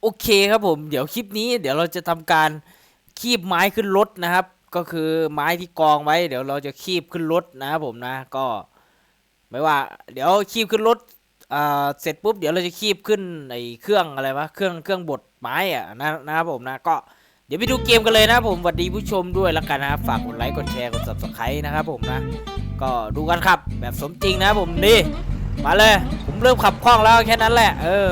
โอเคครับผมเดี๋ยวคลิปนี้เดี๋ยวเราจะทำการคีบไม้ขึ้นรถนะครับ ก็คือไม้ที่กองไว้ เดี๋ยวเราจะคีบขึ้นรถนะครับผมนะก็ไม่ว่า เดี๋ยวคีบขึ้นรถอ่าเสร็จปุ๊บเดี๋ยวเราจะคีบขึ้นไอ้เครื่องอะไรวะเครื่องเครื่องบดไม้อะนะนะครับผมนะก็เดี๋ยวไปดูเกมกันเลยนะครับผมสวัสดีผู้ชมด้วยแล้วกันนะครับฝากกดไลค์กดแชร์กด subscribe นะครับผมนะ ก็ดูกันครับแบบสมจริงนะครับผมนี่มาเลย ผมเริ่มขับคล่องแล้วแค่นั้นแหละ เออ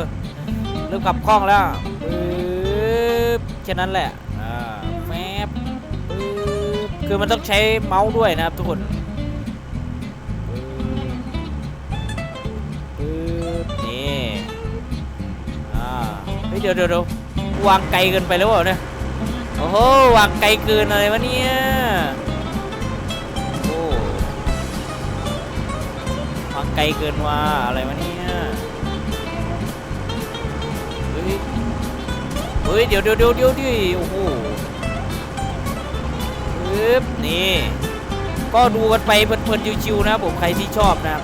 เริ่มขับคล่องแล้วปึ๊บแค่นั้นแหละอ่าแมบปึ๊บคือมันต้องใช้เมาส์ด้วยนะครับทุกคนปึ๊บปึ๊บนี่อ่าเฮ้ยเดี๋ยวเดี๋ยวเดี๋ยววางไกลเกินไปแล้วเปล่าเนี่ยโอ้โหวางไกลเกินอะไรวะเนี่ยโอ้วางไกลเกินว่าอะไรวะเนี่ เฮ้ยเดี๋ยวเดี๋ยวเดี๋ยวเดี๋ยวดิโอ้โหปึ๊บนี่ ก็ดูกันไปเพลินๆชิวๆนะผมใครที่ชอบนะ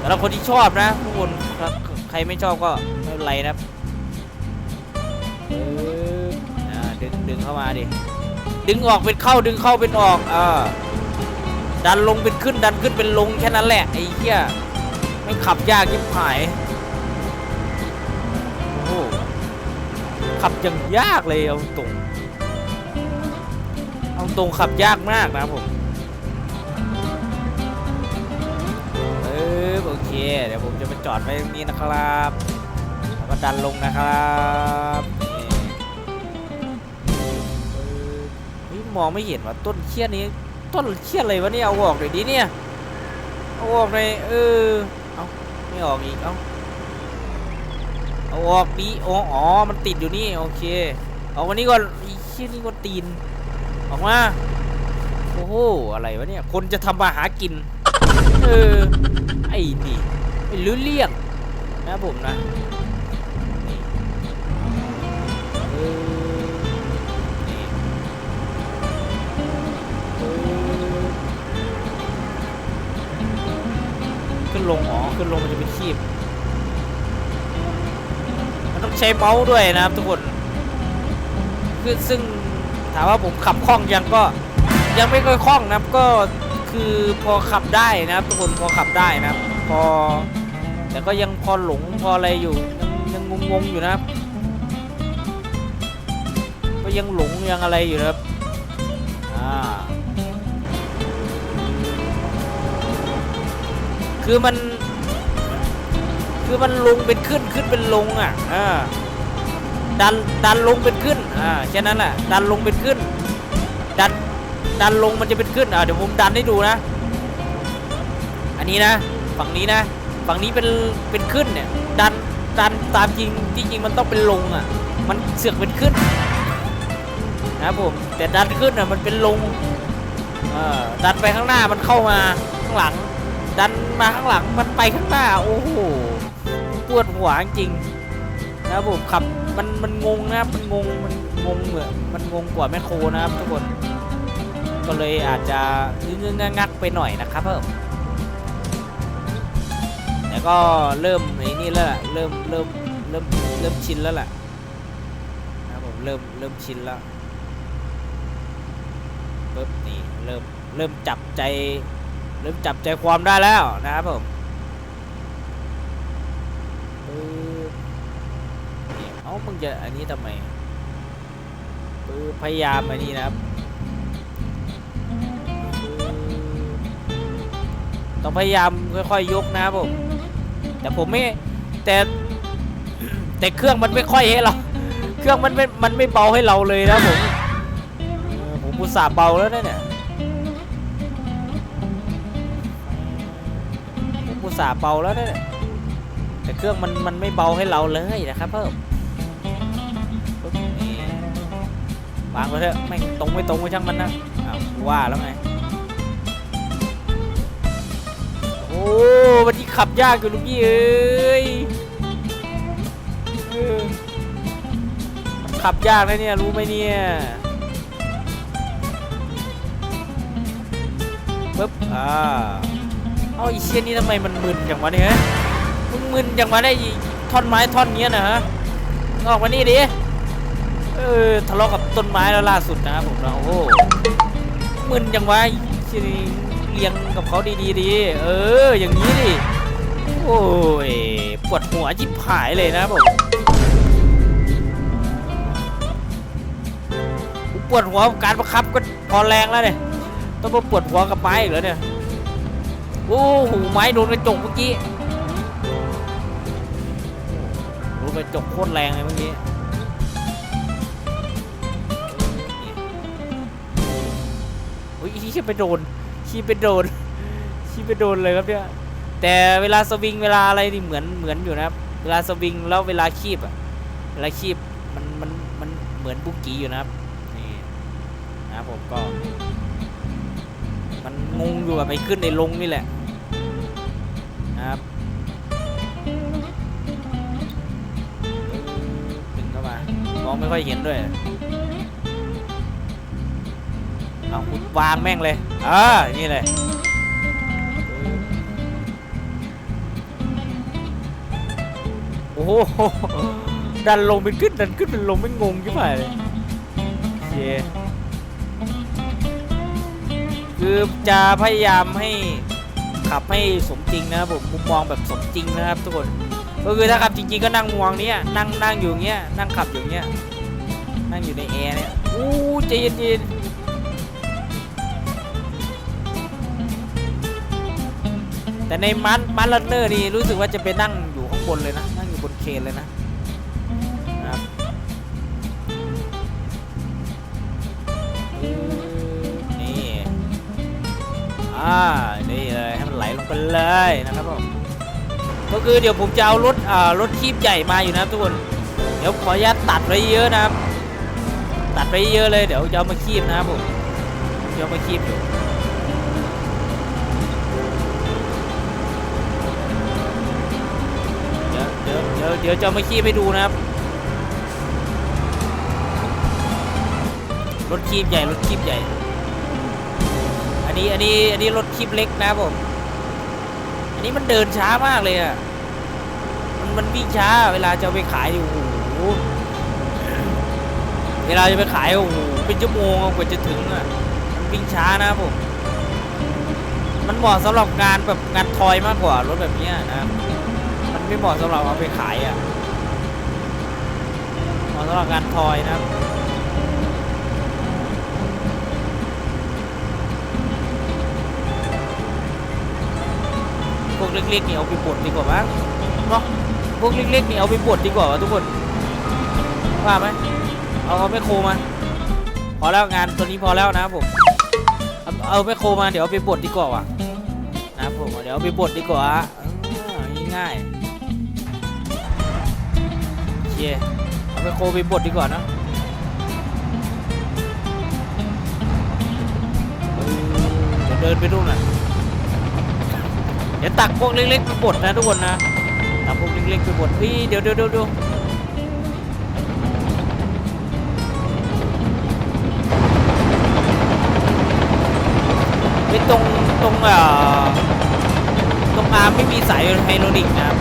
สำหรับคนที่ชอบนะทุกคนครับใครไม่ชอบก็ไม่เป็นไรนะครับดึงดึงเข้ามาดิ ดึงออกเป็นเข้าดึงเข้าเป็นออกอ่าดันลงเป็นขึ้นดันขึ้นเป็นลงแค่นั้นแหละไอ้เหี้ยไม่ขับยากยิ่งหาย ขับยังยากเลยเอาตรงเอาตรงขับยากมากนะผมเออโอเค เดี๋ยวผมจะมาจอดไว้ตรงนี้นะครับแล้วก็ดันลงนะครับนี่มองไม่เห็นว่าต้นเชี่ยนี้ ต้นเชี่ยอะไรวะเนี่ยเอาออกหน่อยดิเนี่ยเอาออกหน่อยเออเอาไม่ออกอีกเอา เอาออกนี้อ๋ออ๋อ มันติดอยู่นี่โอเคเอาวันนี้ก่อนอีเชี่ยนี่ก็ตีน ออกมาโอ้โหอะไรวะเนี่ย คนจะทำมาหากิน เออ ไอ้นี่ไม่รู้เรื่องนะผมนะขึ้นลงอ๋อขึ้นลงมันจะเป็นคีบ ใช้เมาส์ด้วยนะครับทุกคนคือซึ่งถามว่าผมขับคล่องยังก็ยังไม่ค่อยคล่องนะครับก็คือพอขับได้นะครับ ทุกคนพอขับได้นะครับ พอแต่ก็ยังพอหลงพออะไรอยู่ยังยังงงๆอยู่นะครับ ก็ยังหลงยังอะไรอยู่นะครับอ่าคือมัน คือมันลงเป็นขึ้นขึ้นเป็นลงอะอ่าดันดันลงเป็นขึ้นอ่าแค่นั้นแหละดันลงเป็นขึ้น ดันดันลงมันจะเป็นขึ้นอ่าเดี๋ยวผมดันให้ดูนะ อันนี้นะ ฝั่งนี้นะ ฝั่งนี้เป็นเป็นขึ้นเนี่ยดันดันตามจริงที่จริงมันต้องเป็นลงอะ มันเสือกเป็นขึ้นนะครับผมแต่ดันขึ้นอะมันเป็นลงเออดันไปข้างหน้ามันเข้ามาข้างหลัง ดันมาข้างหลังมันไปข้างหน้าโอ้โห วดหัวจริงนะครับผมขับมันมันงงนะครับมันงงมันงงเหมือนมันงงกว่าแมคโครนะครับทุกคนก็เลยอาจจะงึงงงักไปหน่อยนะครับเพิ่มแต่ก็เริ่มไอ้นี่แล้วล่ะเริ่มเริ่มเริ่มเริ่มชินแล้วแหละนะครับผมเริ่มเริ่มชินแล้วปึ๊บนี่เริ่มเริ่มจับใจ เริ่มจับใจความได้แล้วนะครับผมปึ๊บนี่ เอ้ามึงจะอันนี้ทำไมปึ๊บพยายามอันนี้นะครับปูต้องพยายามค่อยๆยกนะครับผม แต่ผมไม่แต่แต่เครื่องมันไม่ค่อยให้เรา เครื่องมันไม่มันไม่เบาให้เราเลยนะผมผมอุตส่าห์เบาแล้วเนี่ยผมอุตส่าห์เบาแล้วเนี่ยแต่เครื่องมันมันไม่เบาให้เราเลยนะครับเพิ่ม วางไปเถอะไม่ตรงไม่ตรงก็ช่างมันนะอ้าวว่าแล้วไงโอ้วันนี้ขับยากอยู่ลูกพี่เอ้ยขับยากนะเนี่ยรู้ไหมเนี่ยปึ๊บอ่าเอาไอีเชี่ยนี่ทำไมมันมึนอย่างวะเนี่ยมึงมึนอย่างวะได้ท่อนไม้ท่อนนี้นะฮะออกมานี่ดิ ออทะเลาะกับต้นไม้แล้วล่าสุดนะครับผมนะโอ้โหมึนจังวะชิเลี้ยงกับเขาดีๆดีเออ อย่างนี้ดิโอ้ยปวดหัวจิบหายเลยนะผมปวดหัวการประคับก็พอแรงแล้วเนี่ยต้องมาปวดหัวกับไม้อีกแล้วเนี่ยโอ้โหไม้โดนกระจกเมื่อกี้รู้กระจกโคตรแรงเลยเมื่อกี้ อุ้ยชี้ไปโดนชี้ไปโดนชี้ไปโดนเลยครับเนี่ยแต่เวลาสวิงเวลาอะไรนี่เหมือนเหมือนอยู่นะครับ เวลาสวิงแล้วเวลาคีบอะเวลาคีบมันมันมันเหมือนบุกี้อยู่นะครับนี่นะครับผมก็ มันงงอยู่กับไปขึ้นในลงนี่แหละนะครับดึงเข้ามามองไม่ค่อยเห็นด้วย เอาคุณวางแม่งเลยอ่านี่เลยโอ้โหดันลงเป็นขึ้นดันขึ้นเป็นลงไม่งงใช่ไหมเลยเคคือจะพยายามให้ขับให้สมจริงนะครับผมมุมมองแบบสมจริงนะครับทุกคนก็คือถ้าขับจริงๆก็นั่งมองเนี้ยนั่งนั่งอยู่เงี้ยนั่งขับอยู่เงี้ยนั่งอยู่ในแอร์เนี่ยอู้ใจเย็นๆ แต่ในมันมันลันเนอร์นี่รู้สึกว่าจะไปนั่งอยู่ข้างบนเลยนะนั่งอยู่บนเคนเลยนะนะครับนี่อ่านี่เลยให้มันไหลลงไปเลยนะครับผมก็คือเดี๋ยวผมจะเอารถอ่ารถคีบใหญ่มาอยู่นะครับทุกคนเดี๋ยวขออนุญาตตัดไว้เยอะนะครับ ตัดไว้เยอะเลยเดี๋ยวจะเอามาคีบนะครับผมจะเอามาคีบอยู่ ดี๋ยวเดี๋ยวจะมาคีบให้ดูนะครับ รถคีบใหญ่รถคีบใหญ่ อันนี้อันนี้อันนี้รถคีบเล็กนะผม อันนี้มันเดินช้ามากเลยอะ มันมันวิ่งช้า เวลาจะไปขายโอ้โห เวลาจะไปขายโอ้โหเป็นชั่วโมงกว่าจะถึงอะ มันวิ่งช้านะผม มันเหมาะสำหรับงานแบบงานทอยมากกว่ารถแบบนี้นะครับ มันไม่เหมาะสำหรับเอาไปขายอะเหมาะสำหรับงานทอยนะครับพวกเล็กๆนี่เอาไปบดดีกว่ามั้งเนาะพวกเล็กๆนี่เอาไปบดดีกว่าทุกคนว่าไหมเอาเอาไมโครมาพอแล้วงานตัวนี้พอแล้วนะผมเอาเอาไมโครมาเดี๋ยวเอาไปบดดีกว่าว่ะนะผมเดี๋ยวเอาไปบดดีกว่าอ่าง่ายๆ เคเอาไปโครไปบดดีกว่านะเออเดี๋ยวเดินไปดูนน่ะเดี๋ยวตักพวกเล็กๆไปบดนะทุกคนนะตักพวกเล็กๆไปบดเฮ้ยเดี๋ยวเดี๋ยวเดี๋ยวเดี๋ยวไอ้ตรงตรงอ่อตรงอาร์มไม่มีสายไฮโดรลิกนะครับ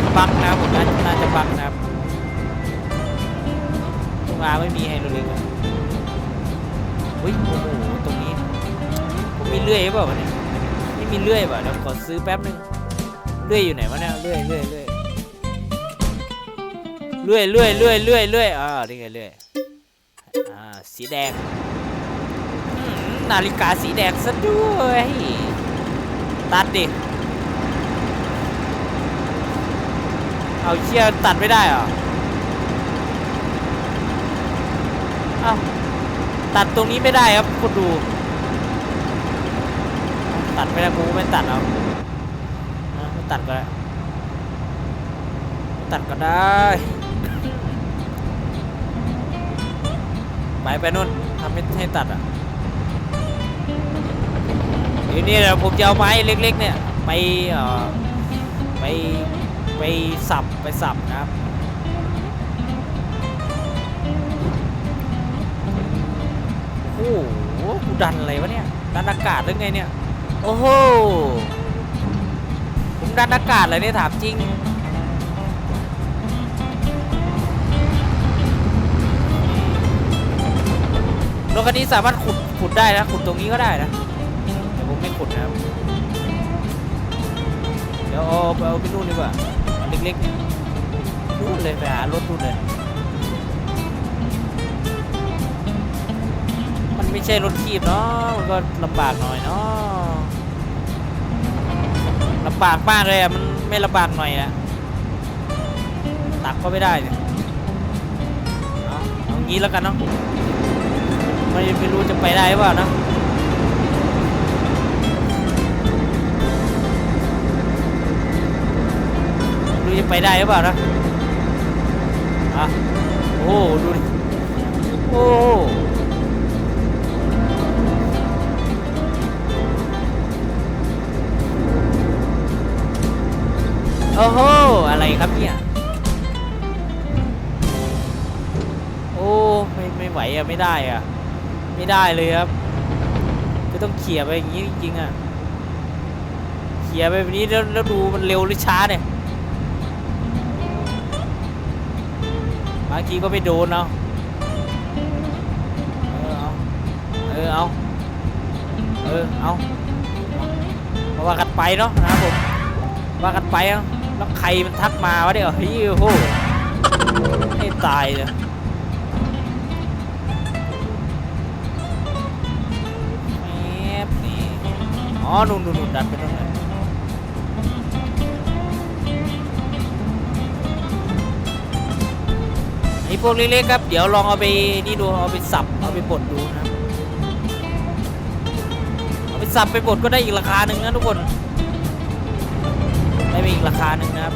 เป็นบั๊กนะผมน่าน่าจะบั๊กนะครับตรงอาไม่มีไฮโดรลิกอะเฮ้ยโอ้โหตรงนี้ ผมมีเลื่อยเปล่าวะเนี่ยไม่มีเลื่อยว่ะเดี๋ยวขอซื้อแป๊บนึงเลื่อยอยู่ไหนวะเนี่ยเลื่อยเลื่อยเลื่อยเลื่อยเลื่อยเลื่อยเลื่อยเลื่อยอ่านี่ไงเลื่อยอ่าสีแดงนาฬิกาสีแดงซะด้วย ตัดดิ เอาเชี่ยตัดไม่ได้เหรอเอาตัดตรงนี้ไม่ได้ครับคุณดู ตัดไม่ได้กูไม่ตัดเอาไม่ตัดก็ได้ไม่ตัดก็ได้ ไปไปนู่นทำให้ให้ตัดอะเดี๋ยวนี้เดี๋ยวผมจะเอาไม้เล็ก ๆ เนี่ย ไปเอ่อไป ไปสับไปสับนะครับโอ้โหกูดันอะไรวะเนี่ยดันอากาศหรือไงเนี่ยโอ้โหผมด้านอากาศเลยเนี่ยถามจริงรถคันนี้สามารถขุดขุดได้นะขุดตรงนี้ก็ได้นะแต่ผมไม่ขุดนะครับ เดี๋ยวเอาไปเอาไปนู่นดีกว่าอันเล็กๆนู่นเลยไปหารถนู่นเลย มันไม่ใช่รถคีบเนาะมันก็ลำบากหน่อยเนาะลำบากมากเลยอะมันไม่ลำบากหน่อยอะตักก็ไม่ได้เนี่ยเอาเอางี้แล้วกันเนาะไม่ไม่รู้จะไปได้หรือเปล่านะ ไปได้หรือเปล่านะอะโอ้ดูดิโอ้โอ้โหอะไรครับเนี่ยโอ้ไม่ไม่ไหวอะไม่ได้อะไม่ได้เลยครับก็ต้องเขี่ยไปอย่างนี้จริงๆอะเขี่ยไปแบบนี้แล้วแล้วดูมันเร็วหรือช้าเนี่ย บางทีก็ไม่โดนเอาเออเอาเออเอาเออเอาเพราะว่ากันไปเนาะนะครับผมว่ากันไปอะแล้วใครมันทักมาวะเนี่ยเฮ้ยโอ้โหให้ตายเลยอบนี่อ๋อนู่นนู่นดันไปตรงไห พวกเล็กๆครับ เดี๋ยวลองเอาไปนี่ดูเอาไปสับเอาไปบดดูนะครับเอาไปสับไปบดก็ได้อีกราคาหนึ่งนะทุกคนได้ไปอีกราคาหนึ่งนะครับ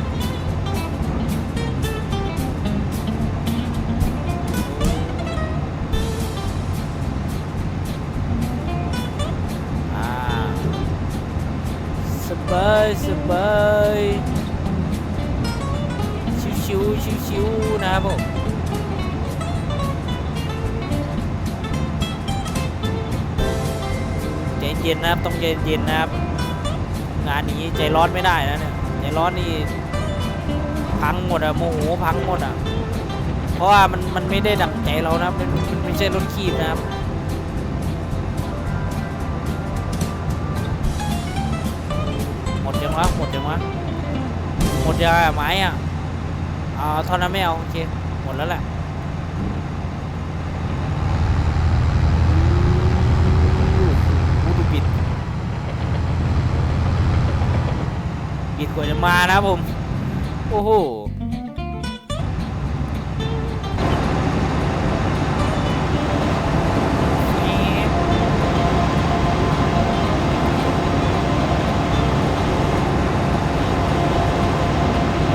สบายสบายชิวชิวชิวชิวๆนะครับผม เย็นนะครับ ต้องเย็นนะครับ งานนี้ใจร้อนไม่ได้นะเนี่ยใจร้อนนี่พังหมดอะโมโหพังหมดอะเพราะว่ามันมันไม่ได้ดังใจเรานะมันมันไม่ใช่รถคีบนะครับหมดยังวะหมดยังวะหมดยังอะไม้อะอ่าเท่านั้นไม่เอาโอเคหมดแล้วแหละอู้ดูบิด บิดกว่าจะมานะผม โอ้โห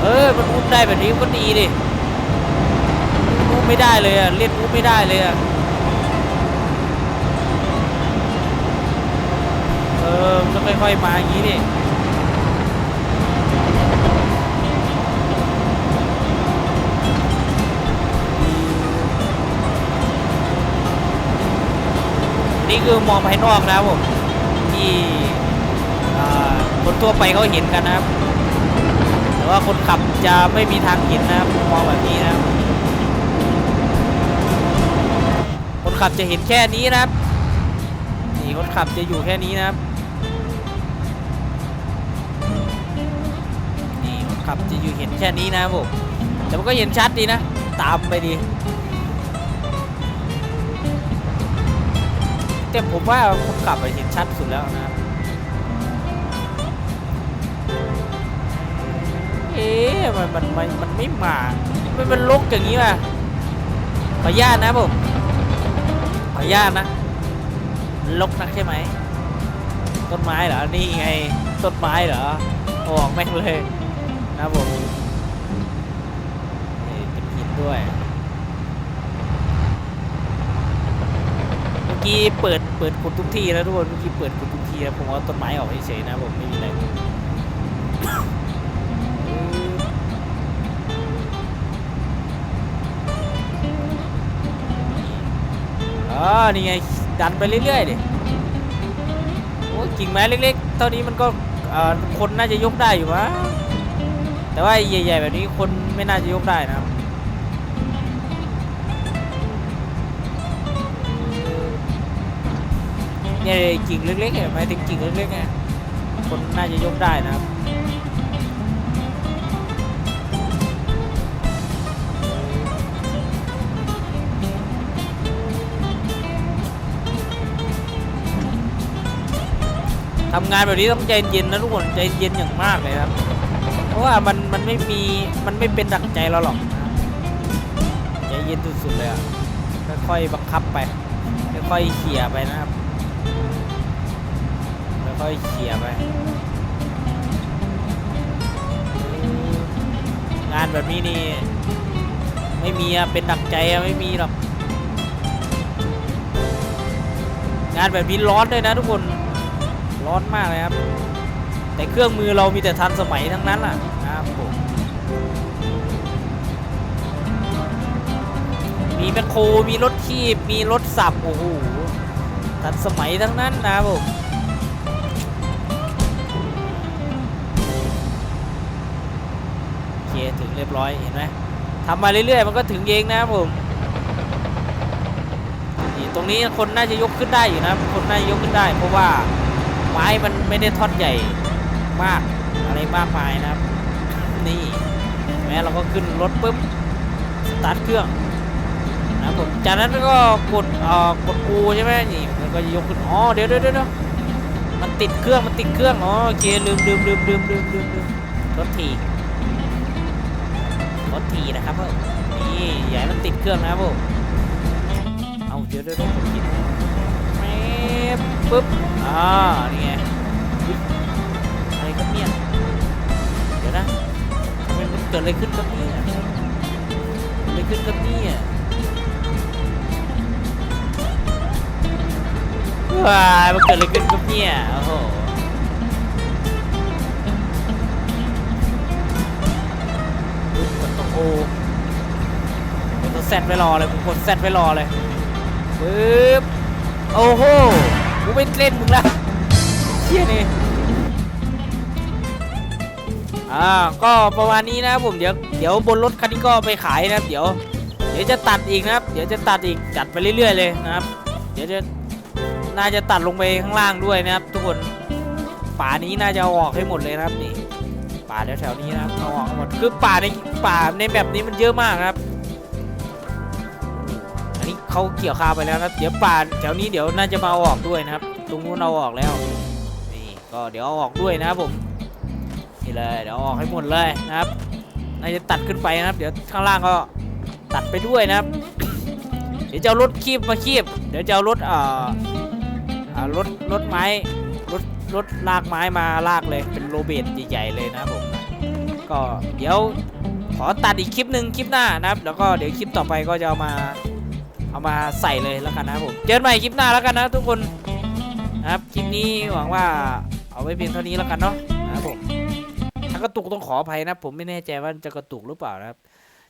เออมันอุ้มได้แบบนี้ก็ดีดิอุ้มไม่ได้เลยอะเล่นอุ้มไม่ได้เลยอะเออมันต้องค่อยๆมาอย่างนี้ดิ นี่คือมองภายนอกนะครับผมที่คนทั่วไปเขาเห็นกันนะครับ แต่ว่าคนขับจะไม่มีทางเห็นนะครับมองแบบนี้นะครับคนขับจะเห็นแค่นี้นะครับนี่คนขับจะอยู่แค่นี้นะครับนี่คนขับจะอยู่เห็นแค่นี้นะครับผมแต่มันก็เห็นชัดดีนะ ตามไปดี แต่ผมว่าคนขับอะเห็นชัดสุดแล้วนะเอ๊ะมันมันมันมันไม่มามันมันลกอย่างนี้ป่ะขออนุญาตนะผมขออนุญาตนะลกนักใช่ไหมต้นไม้เหรอนี่ไงต้นไม้เหรอโอ้อกแม่งเลยนะผมนี่เป็นหินด้วย เมื่ อกี้เปิดเปิดขุดทุกที่แล้วทุกคนเมื่อกี้เปิดขุดทุกที่แล้วผมเอาต้นไม้ออกเฉยๆนะผมไม่มีอะไรอ๋อนี่ไงดันไปเรื่อยๆดิโอ้กิ่งไม้เล็กๆ เท่านี้มันก็คนน่าจะยกได้อยู่วะแต่ว่าใหญ่ๆแบบนี้คนไม่น่าจะยกได้นะครับ เนี่ยกิ่งเล็กๆเนี่ยหมถึงกิ่งเล็กๆไงคนน่าจะยกได้นะครับทำงานแบบนี้ต้องใจเย็นนะทุกคนใจเย็นอย่างมากเลยครับ เพราะว่ามันมันไม่มีมันไม่เป็นดั่งใจเราหรอกใจเย็นสุดๆเลยอะค่อยๆบังคับไปค่อยๆเขี่ยไปนะครับ ค่อยเขี่ยไปงานแบบนี้นี่ ไม่มีอะเป็นดั่งใจอะไม่มีหรอกงานแบบนี้ร้อนด้วยนะทุกคนร้อนมากเลยครับ แต่เครื่องมือเรามีแต่ทันสมัยทั้งนั้นล่ะครับผมมีแมคโครมีรถคีบมีรถสับโอ้โหทันสมัยทั้งนั้นนะครับผม รียบร้อยเห็นไหมทำมาเรื่อยๆ มันก็ถึงเองนะครับผมนี่ตรงนี้คนน่าจะยกขึ้นได้อยู่นะคนน่าจะยกขึ้นได้ เพราะว่าไม้มันไม่ได้ทอนใหญ่มากอะไรมากมายนะครับ นี่แม้เราก็ขึ้นรถปุ๊บสตาร์ทเครื่องนะครับผมจากนั้นก็กดเอ่อกดอูใช่ไหมนี่มันก็ยกขึ้นอ๋อเดี๋ยวเดี๋ยวเดี๋ยวมันติดเครื่องมันติดเครื่องอ๋อโอเคลืมลืมลืมลืมลืมลืมลืมรถที รถทีนะครับผมนี่อย่าให้มันติดเครื่องนะครับผมเอาเดี๋ยวเดี๋ยวผมคิดแม่ปึ๊บอ่านี่ไงอะไรครับเนี่ยเดี๋ยวนะทำไมมันเกิดอะไรขึ้นกับเนี่ยเกิดอะไรขึ้นกับเนี่ยว้ามันเกิดอะไรขึ้นกับเนี่ยโอ้โห กดตัวโอกดแซดไว้รอเลยผมกดแซดไว้รอเลยปึ๊บโอ้โหกูไม่เล่นมึงละเชี่ยนี่อ่าก็ประมาณนี้นะผมเดี๋ยวเดี๋ยวบนรถคันนี้ก็ไปขายนะครับเดี๋ยว เดี๋ยวจะตัดอีกนะครับ เดี๋ยวจะตัดอีกจัดไปเรื่อย ๆ เลยนะครับ เดี๋ยวจะน่าจะตัดลงไปข้างล่างด้วยนะครับ ทุกคนป่านี้น่าจะอออกให้หมดเลยนะครับนี่ ป่าแถวๆนี้นะครับเอาออกหมดคือป่าในป่าในแบบนี้มันเยอะมากครับ อันนี้เขาเกี่ยวข้าวไปแล้วนะเดี๋ยวป่าแถวนี้เดี๋ยวน่าจะมาเอาออกด้วยนะครับ ตรงนู้นเอาออกแล้ว นี่ก็เดี๋ยวเอาออกด้วยนะครับผมนี่เลยเดี๋ยวออกให้หมดเลยนะครับน่าจะตัดขึ้นไปนะครับ เดี๋ยวข้างล่างก็ตัดไปด้วยนะครับ เดี๋ยวจะเอารถคีบมาคีบ เดี๋ยวจะเอารถเอ่อรถรถไม้ รถลากไม้มาลากเลยเป็นโรเบตใหญ่ๆเลยนะผมก็เดี๋ยวขอตัดอีกคลิปหนึ่งคลิปหน้านะครับ แล้วก็เดี๋ยวคลิปต่อไปก็จะเอามาเอามาใส่เลยแล้วกันนะผมเจอกันใหม่คลิปหน้าแล้วกันนะทุกคนนะครับคลิปนี้หวังว่าเอาไว้เพียงเท่านี้แล้วกันเนาะนะครับผมถ้ากระตุกต้องขออภัยนะ ผมไม่แน่ใจว่าจะกระตุกหรือเปล่านะครับ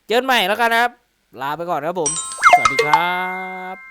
เจอกันใหม่แล้วกันนะครับ ลาไปก่อนนะครับผม สวัสดีครับ